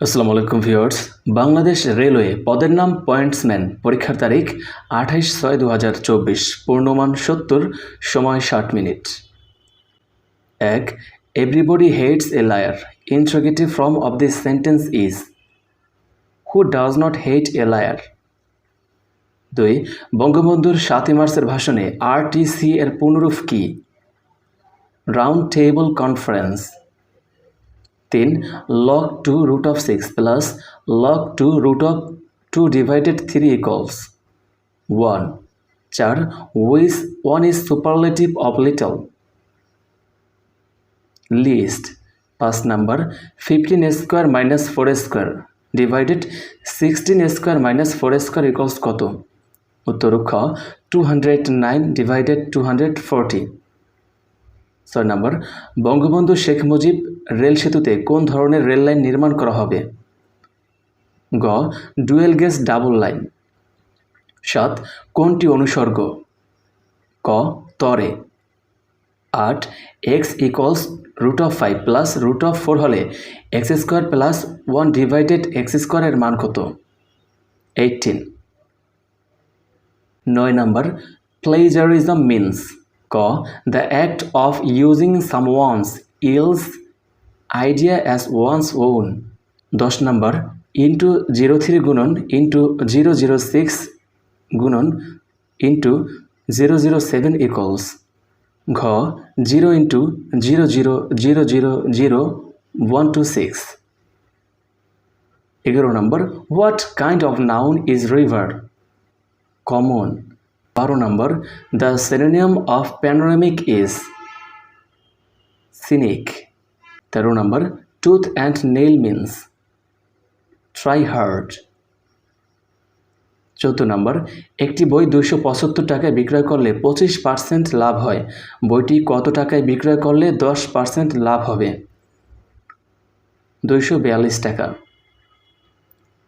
আসসালামু আলাইকুম viewers. Bangladesh railway পদের নাম পয়েন্টসম্যান। পরীক্ষার তারিখ আঠাইশ ছয় দু হাজার চব্বিশ। পূর্ণমান সত্তর, সময় ষাট মিনিট। এক everybody hates a liar interrogative form of this sentence is who does not hate a liar দুই, বঙ্গবন্ধুর সাতই মার্চের ভাষণে আরটিসি এর পুনরূপ কী? রাউন্ড টেবল কনফারেন্স তিন log two root of six plus log two root of two divided three equals one চার which one is superlative of little least পাঁচ number fifteen square minus four square divided sixteen square minus four square equals কত? উত্তর খ two hundred nine divided two hundred forty ছয় নম্বর Bangabandhu Sheikh Mujib rail সেতুতে কোন ধরনের rail line নির্মাণ করা হবে? গ. Dual gauge double line. সাত. কোনটি অনুসর্গ? ক. তরে। আট. X equals root of five plus root of four হলে x square plus one divided x স্কোয়ারের মান কত? এইটিন। নয় নম্বর। Plagiarism means. ক. The act of using someone's else idea as one's own দশ নম্বর ইন্টু জিরো থ্রি গুণন into zero zero six গুণন into zero zero seven equals ঘ zero into zero zero zero zero zero one two six এগারো নম্বর what kind of noun is river common. বারো নম্বর the synonym of panoramic is scenic তেরো নম্বর tooth and nail means try hard চৌদ্দ নম্বর, একটি বই দুশো পঁচাত্তর টাকায় বিক্রয় করলে পঁচিশ পার্সেন্ট লাভ হয়। বইটি কত টাকায় বিক্রয় করলে দশ পার্সেন্ট লাভ হবে? দুইশো বিয়াল্লিশ টাকা।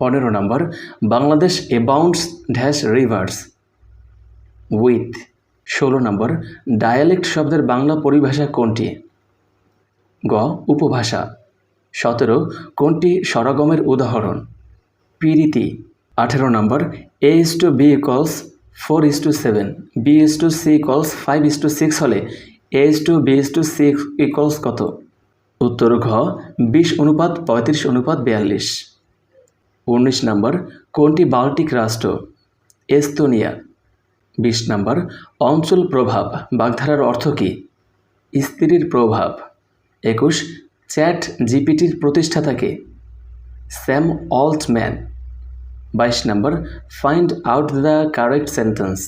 পনেরো নম্বর, Bangladesh abounds dash rivers with ষোলো নম্বর ডায়ালেক্ট শব্দের বাংলা পরিভাষা কোনটি? গ, উপভাষা। সতেরো, কোনটি স্বরগমের উদাহরণ? পিরিতি, আঠেরো নম্বর a is to b equals four is to seven b is to c equals five is to six হলে a is to b is to c equals কত? উত্তর ঘ, বিশ অনুপাত পঁয়ত্রিশ অনুপাত বিয়াল্লিশ। উনিশ নম্বর, কোনটি বাল্টিক রাষ্ট্র? এস্তোনিয়া। বিশ নম্বর, অঞ্চল প্রভাব, বাগধারার অর্থ কী? স্ত্রীর প্রভাব। একুশ, চ্যাট জিপিটির প্রতিষ্ঠাতাকে, স্যাম অল্টম্যান। বাইশ নম্বর, find out the correct sentence.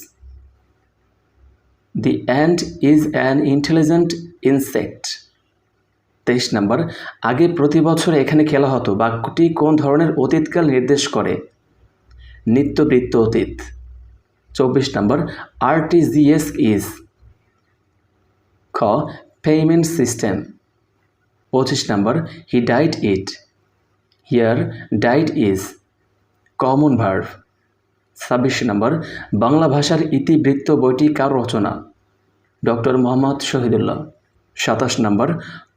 The ant is an intelligent insect. তেইশ নম্বর, আগে প্রতি বছর এখানে খেলা হতো, বাক্যটি কোন ধরনের অতীতকাল নির্দেশ করে? নিত্যবৃত্ত অতীত। চব্বিশ নম্বর, আরটিজিএস ইজ। খ পেমেন্ট সিস্টেম। পঁচিশ নম্বর he dyed it here dyed is common verb ছাব্বিশ নম্বর, বাংলা ভাষার ইতিবৃত্ত বইটি কার রচনা? ডক্টর মোহাম্মদ শহীদুল্লাহ। সাতাশ নম্বর,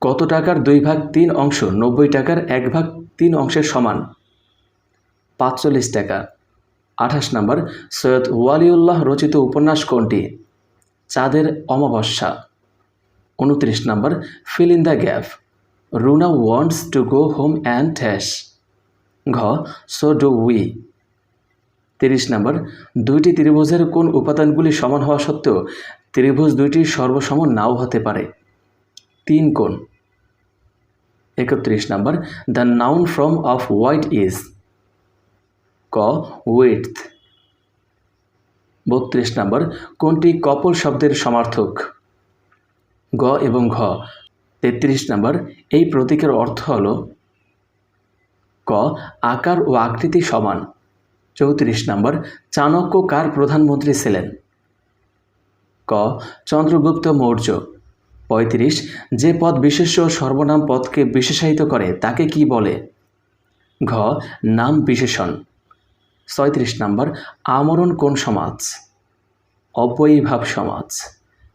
কত টাকার দুই ভাগ তিন অংশ, নব্বই টাকার এক ভাগ তিন অংশের সমান? পাঁচচল্লিশ টাকা। আঠাশ নম্বর, সৈয়দ ওয়ালিউল্লাহ রচিত উপন্যাস কোনটি? চাঁদের অমাবস্যা। উনত্রিশ নম্বর fill in the gap Runa wants to go home and has ঘ সো ডু উই তিরিশ নম্বর, দুইটি ত্রিভুজের কোন উপাদানগুলি সমান হওয়া সত্ত্বেও ত্রিভুজ দুইটি সর্বসম নাও হতে পারে? তিন কোণ। একত্রিশ নম্বর the noun form of white is ক উইথ বত্রিশ নম্বর, কোনটি কপল শব্দের সমার্থক? গ এবং ঘ তেত্রিশ নম্বর, এই প্রতীকের অর্থ হল ক, আকার ও আকৃতি সমান। চৌত্রিশ নম্বর, চাণক্য কার প্রধানমন্ত্রী ছিলেন? ক, চন্দ্রগুপ্ত মৌর্য। পঁয়ত্রিশ, যে পদ বিশেষ্য সর্বনাম পদকে বিশেষায়িত করে, তাকে কি বলে? ঘ, নাম বিশেষণ। ছয়ত্রিশ নম্বর, আমরণ কোন সমাজ? অবৈভাব সমাজ।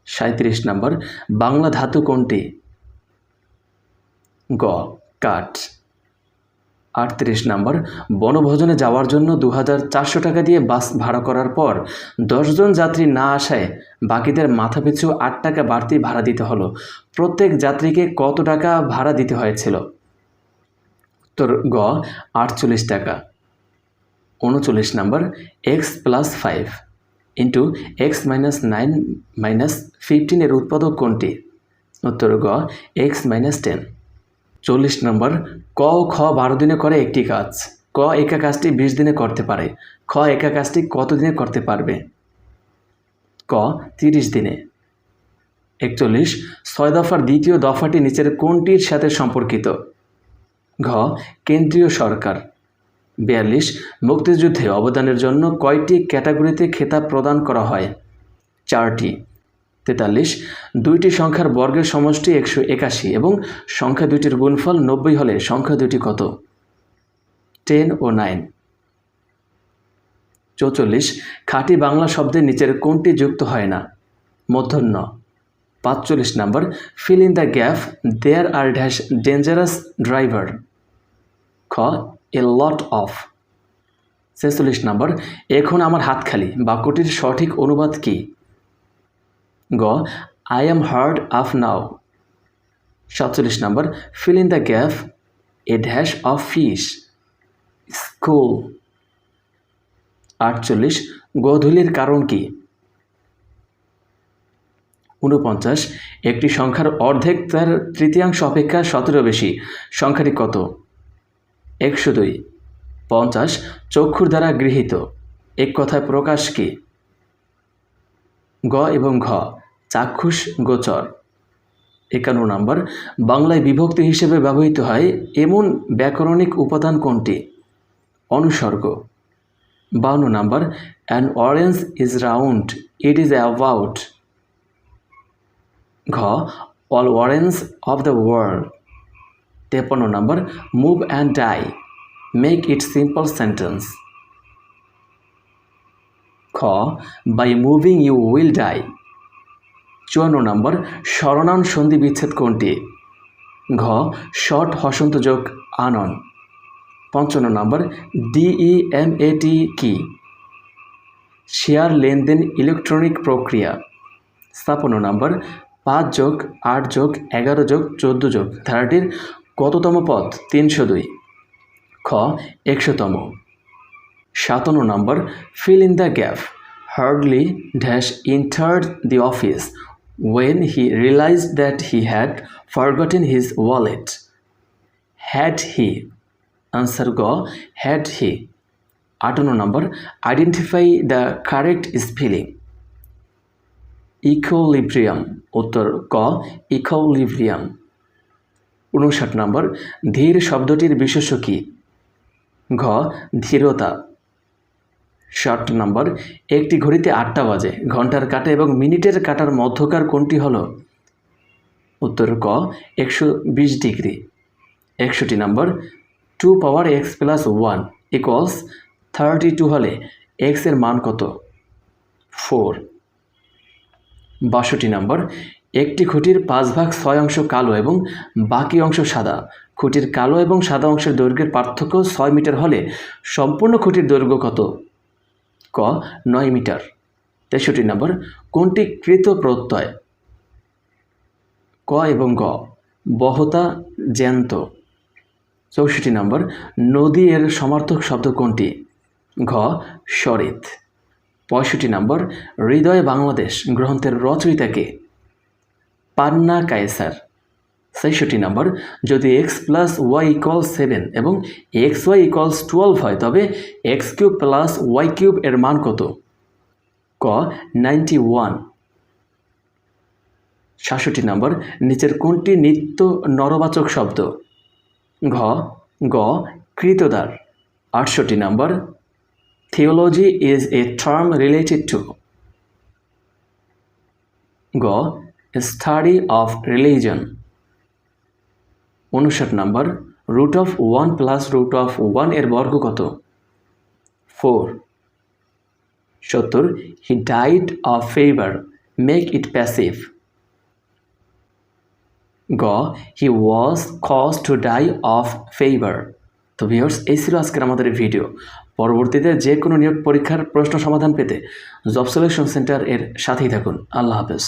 সাঁত্রিশ নম্বর, বাংলা ধাতু কোনটি? গ, কাঠ। আটত্রিশ নম্বর, বনভোজনে যাওয়ার জন্য দু চারশো টাকা দিয়ে বাস ভাড়া করার পর দশজন যাত্রী না আসায় বাকিদের মাথাপিছু আট টাকা বাড়তি ভাড়া দিতে হলো। প্রত্যেক যাত্রীকে কত টাকা ভাড়া দিতে হয়েছিল? তোর গ, আটচল্লিশ টাকা। উনচল্লিশ নম্বর, x plus five into x minus nine minus ফিফটিনের উৎপাদক কোনটি? উত্তর, গ, এক্স মাইনাস টেন। চল্লিশ নম্বর, ক খ বারো দিনে করে একটি কাজ। ক একা কাজটি বিশ দিনে করতে পারে। খ একা কাজটি কত দিনে করতে পারবে? ক তিরিশ দিনে। একচল্লিশ, ছয় দফার দ্বিতীয় দফাটি নিচের কোনটির সাথে সম্পর্কিত? ঘ, কেন্দ্রীয় সরকার। বিয়াল্লিশ, মুক্তিযুদ্ধে অবদানের জন্য কয়টি ক্যাটাগরিতে খেতাব প্রদান করা হয়? চারটি। তেতাল্লিশ, দুইটি সংখ্যার বর্গের সমষ্টি একশো একাশি এবং সংখ্যা দুইটির গুণফল নব্বই হলে সংখ্যা দুইটি কত? টেন ও নাইন। চৌচল্লিশ, খাঁটি বাংলা শব্দের নিচের কোনটি যুক্ত হয় না? মধ্যাহ্ন। পাঁচচল্লিশ নম্বর fill in the gap there are dash dangerous driver খ এ লট অফ ছেচল্লিশ নম্বর, এখন আমার হাত খালি, বাক্যটির সঠিক অনুবাদ কী? গ আই এম হার্ড আফ নাও সাতচল্লিশ নম্বর fill in the gap a dash of fish school আটচল্লিশ, গোধূলির কারণ কি? ঊনপঞ্চাশ, একটি সংখ্যার অর্ধেক তার তৃতীয়াংশ অপেক্ষা সতেরো বেশি। সংখ্যাটি কত? একশো দুই, পঞ্চাশ, চক্ষুর দ্বারা গৃহীত। এক কথায় প্রকাশ কি? গ এবং ঘ। চাক্ষুষ গোচর। একান্ন নম্বর, বাংলায় বিভক্তি হিসেবে ব্যবহৃত হয় এমন ব্যাকরণিক উপাদান কোনটি? অনুসর্গ। বাউন্ন নম্বর an orange is round it is about ঘ all orange of the world তেপন্ন number move and die make it simple sentence খ by moving you will die চুয়ান্ন নম্বর স্মরণান সন্ধি বিচ্ছেদ কোনটি? ঘ শর্ট হসন্ত যোগ আনন। পঞ্চান্ন নম্বর ডিই এম এটি কি? শেয়ার লেনদেন ইলেকট্রনিক প্রক্রিয়া। ছাপ্পান্ন নম্বর, পাঁচ যোগ আট যোগ এগারো যোগ চোদ্দ যোগ। ধারাটির কততম পদ? তিনশো দুই। খ, একশোতম। সাতান্ন নম্বর fill in the gap hardly dash entered the office when he realised that he had forgotten his wallet had he answer গ হ্যাড হি আটান্ন নম্বর identify the correct spelling equilibrium উত্তর ক ইকোলিব্রিয়াম উনষাট নম্বর, ধীর শব্দটির বিশেষ্য কী? ঘ, ধীরতা। ষাট নম্বর, একটি ঘড়িতে আটটা বাজে, ঘণ্টার কাটা এবং মিনিটের কাটার মধ্যকার কোনটি হলো উত্তর ক, একশো বিশ ডিগ্রি। একষট্টি নম্বর, two power x plus one equals thirty two হলে এক্সের মান কত? ফোর। বাষট্টি নম্বর, একটি খুঁটির পাঁচ ভাগ ছয় অংশ কালো এবং বাকি অংশ সাদা। খুঁটির কালো এবং সাদা অংশের দৈর্ঘ্যের পার্থক্য ছয় মিটার হলে সম্পূর্ণ খুঁটির দৈর্ঘ্য কত? ক, নয় মিটার। তেষট্টি নম্বর, কোনটি কৃত প্রত্যয়? ক এবং গ, বহতা জ্যান্ত। চৌষট্টি নম্বর, নদী এর সমার্থক শব্দ কোনটি? ঘ শরিত পঁয়ষট্টি নম্বর, হৃদয় বাংলাদেশ গ্রন্থের রচয়িতাকে পান্না কায়সার। ছেষট্টি নম্বর। যদি x plus y equals seven এবং এক্স ওয়াই ইকলস টুয়েলভ হয়, তবে x cube plus y cube এর মান কত? ক নাইনটি ওয়ান সাতষট্টি নম্বর, নিচের কোনটি নিত্য নরবাচক শব্দ? ঘ, গ, কৃতদার। আটষট্টি নম্বর theology is a term related to গ স্টাডি অফ রিলিজন উনষাট নম্বর root of one plus root of ওয়ানের বর্গ কত? ফোর সত্তর he died of fever make it passive গ he was caused to die of fever তো ভিউয়ার্স এই ছিল আজকের আমাদের ভিডিও পরবর্তীতে যে কোনো নিয়োগ পরীক্ষার প্রশ্ন সমাধান পেতে জব সিলেকশন সেন্টার এর সাথেই থাকুন। আল্লাহ হাফেজ।